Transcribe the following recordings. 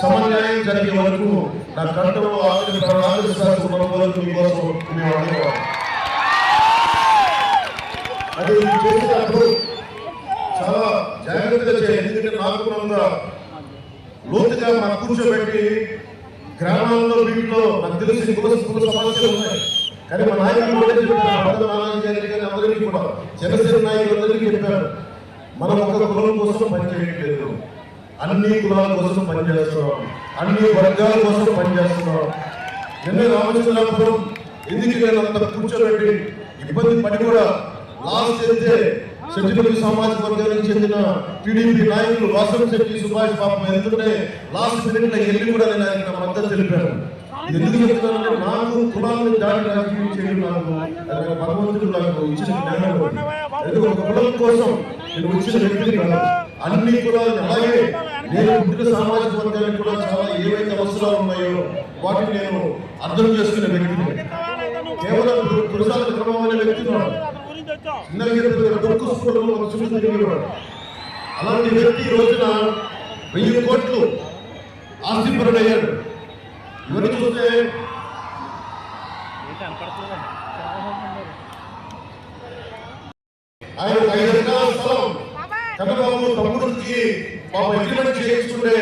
సమన్వయం జరిగే వరకు నా కంటలో ఆవిడ ప్రణాళిక శాస్త్రం వరకు మీకోసం మేము అడగం అది చేసినప్పుడు చాలా జాగ్రత్తగా చేయాలి ఎందుకంటే నాకు లోతుగా మనం కూర్చోబెట్టి గ్రామాల్లో వీటిలో నాకు తెలిసి కుల కుల సమస్యలు ఉన్నాయి. కానీ మా నాయకులు కూడా చెప్పారు భరత అందరికీ కూడా. జనసేన నాయకులందరికీ చెప్పారు. మనం ఒక కులం కోసం పనిచేయట్లేదు. అన్ని కులాల కోసం పనిచేస్తున్నాం. అన్ని వర్గాల కోసం పనిచేస్తున్నాం. నిన్న రామచంద్రాపురం ఎందుకు అంత కూర్చోబెట్టి ఇబ్బంది పడి కూడా లాస్ట్ అయితే సెంటిమెంట్ సామాజిక వర్గానికి చెందిన టీడీపీ నాయకులు వాసవ శెట్టి సుభాష్ పాపం ఎందుకంటే లాస్ట్ మినిట్లో వెళ్ళి కూడా నేను ఆయన మద్దతు తెలిపాను. ఎందుకు చెప్తున్నానంటే నాకు కులాలను దాటి రాజకీయం చేయడం నాకు భగవంతుడు నాకు ఇచ్చిన జ్ఞానం. ఎందుకు ఒక కులం కోసం నేను వచ్చిన వ్యక్తిని కాదు. అన్ని కూడా అలాగే నేను పుట్టిన సామాజిక వర్గానికి కూడా చాలా ఏవైతే అవసరాలు ఉన్నాయో వాటిని నేను అర్థం చేసుకునే వ్యక్తిని. కేవలం పురుషాల క్రమం అనే వ్యక్తి ఉన్నాడు అలాంటి వ్యక్తి ఈ రోజున వెయ్యి కోట్లు ఆస్తిపరుడయ్యాడు. ఇవన్నీ చూస్తే ఆయన స్థలం చంద్రబాబు తమ్ముడికి పాప అగ్రిమెంట్ చేయించుకుంటే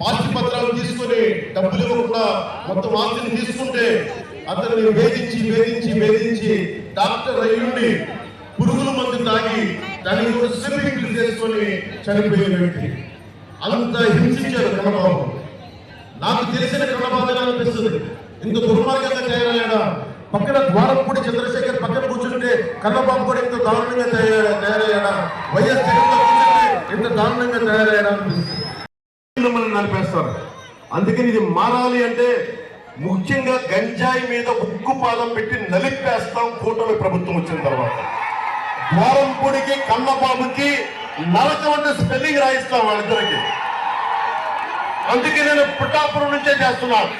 పార్టీ పత్రాలు తీసుకొని డబ్బులు ఇవ్వకుండా మొత్తం ఆస్తిని తీసుకుంటే అతన్ని వేధించి వేధించి వేధించి డాక్టర్ అయ్యుండి పురుగుల మందు తాగి దాన్ని కూడా స్లిప్పింగ్ చేసుకొని చనిపోయిన వ్యక్తి. అంత హింసించారు కన్నబాబు నాకు తెలిసిన కన్నబాబు అనిపిస్తుంది? ఇంత దుర్మార్గంగా తయారయ్యాడా? పక్కన ద్వారంపూడి చంద్రశేఖర్ పక్కన కూర్చుంటే కన్నబాబు కూడా దారుణంగా తయారు తయారయ్యాడా వైఎస్ ఇంత దారుణంగా తయారయ్యాడా మిమ్మల్ని నడిపేస్తారు. అందుకని ఇది మారాలి అంటే ముఖ్యంగా గంజాయి మీద ఉక్కు పాదం పెట్టి నలిపేస్తాం కూటమి ప్రభుత్వం వచ్చిన తర్వాత. ద్వారంపూడికి కన్నబాబుకి నరకం అంటే స్పెల్లింగ్ రాయిస్తాం వాళ్ళిద్దరికి. అందుకే నేను పుట్టాపురం నుంచే చేస్తున్నాను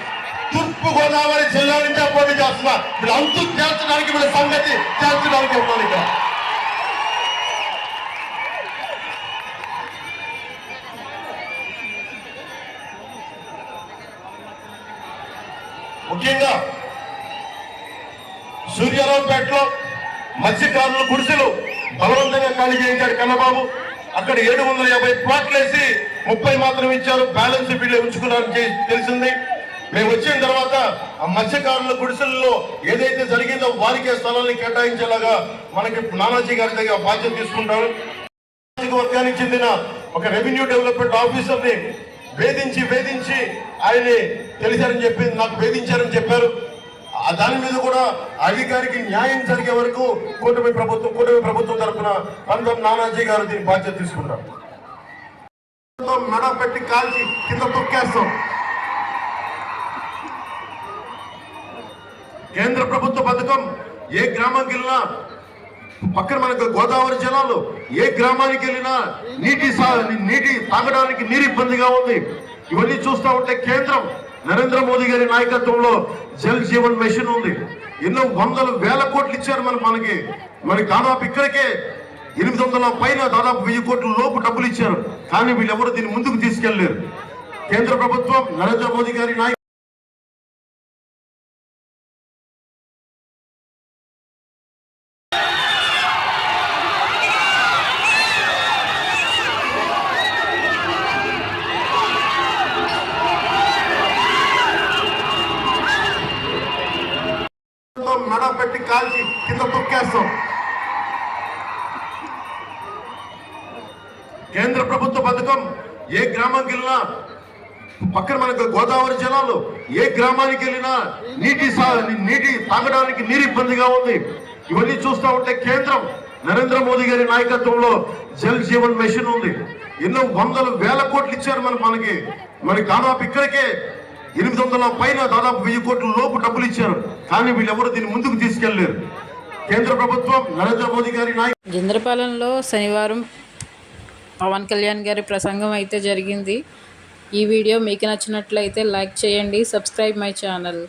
తూర్పు గోదావరి జిల్లా నుంచే పోటీ చేస్తున్నా. మీరు అంతు చేర్చడానికి వీళ్ళ సంగతి చేర్చడానికి ఉన్నాను ఇక్కడ. ముఖ్యంగా సూర్యారావుపేటలో మత్స్యకారుల గుడిసెలు బలవంతంగా ఖాళీ చేయించాడు కన్నబాబు. అక్కడ ఏడు వందల యాభై ప్లాట్లు వేసి ముప్పై మాత్రం ఇచ్చారు. బ్యాలెన్స్ వీళ్ళు ఉంచుకున్నారని తెలిసింది. మేము వచ్చిన తర్వాత ఆ మత్స్యకారుల గుడిసెల్లో ఏదైతే జరిగిందో వారికే స్థలాన్ని కేటాయించేలాగా మనకి నానాజీ గారి దగ్గర బాధ్యత తీసుకుంటారు. వర్గానికి చెందిన ఒక రెవెన్యూ డెవలప్మెంట్ ఆఫీసర్ని వేధించి వేధించి ఆయన్ని తెలిసారని చెప్పి నాకు వేధించారని చెప్పారు. దాని మీద కూడా అధికారికి న్యాయం జరిగే వరకు కూటమి ప్రభుత్వం కూటమి ప్రభుత్వం తరఫున పంతం నానాజీ గారు దీని బాధ్యత తీసుకుంటారు మెడ పెట్టి కాల్చి కింద తొక్కేస్తాం. కేంద్ర ప్రభుత్వ పథకం ఏ గ్రామంకి వెళ్ళినా పక్కన మనకు గోదావరి జిల్లాలో ఏ గ్రామానికి వెళ్ళినా నీటి సా- నీటి తాగడానికి నీరు ఇబ్బందిగా ఉంది. ఇవన్నీ చూస్తా ఉంటే కేంద్రం నరేంద్ర మోదీ గారి నాయకత్వంలో జల్ జీవన్ మిషన్ ఉంది. ఎన్నో వందల వేల కోట్లు ఇచ్చారు మన మనకి. మరి దాదాపు ఇక్కడికే ఎనిమిది వందల పైన దాదాపు వెయ్యి కోట్ల లోపు డబ్బులు ఇచ్చారు. కానీ వీళ్ళెవరూ దీన్ని ముందుకు తీసుకెళ్ళేరు కేంద్ర ప్రభుత్వం నరేంద్ర మోదీ గారి నాయకత్వం మెడ పెట్టి కాల్చి కింద తొక్కేస్తాం. కేంద్ర ప్రభుత్వ పథకం ఏ గ్రామానికి వెళ్ళినా పక్కన మనకు గోదావరి జిల్లాలో ఏ గ్రామానికి వెళ్ళినా నీటి సా- నీటి తాగడానికి నీరు ఇబ్బందిగా ఉంది. ఇవన్నీ చూస్తా ఉంటే కేంద్రం నరేంద్ర మోదీ గారి నాయకత్వంలో జల్ జీవన్ మిషన్ ఉంది. ఎన్నో వందల వేల కోట్లు ఇచ్చారు మన మనకి. మనకి దాదాపు ఇక్కడికే ఎనిమిది వందల పైన దాదాపు వెయ్యి కోట్ల లోపు డబ్బులు ఇచ్చారు. కానీ వీళ్ళెవరు దీన్ని ముందుకు తీసుకెళ్ళేరు కేంద్ర ప్రభుత్వం నరేంద్ర మోదీ గారి నాయక గింద్రపాలెంలో శనివారం పవన్ కళ్యాణ్ గారి ప్రసంగం అయితే జరిగింది. ఈ వీడియో మీకు నచ్చినట్లయితే లైక్ చేయండి సబ్స్క్రైబ్ మై ఛానల్.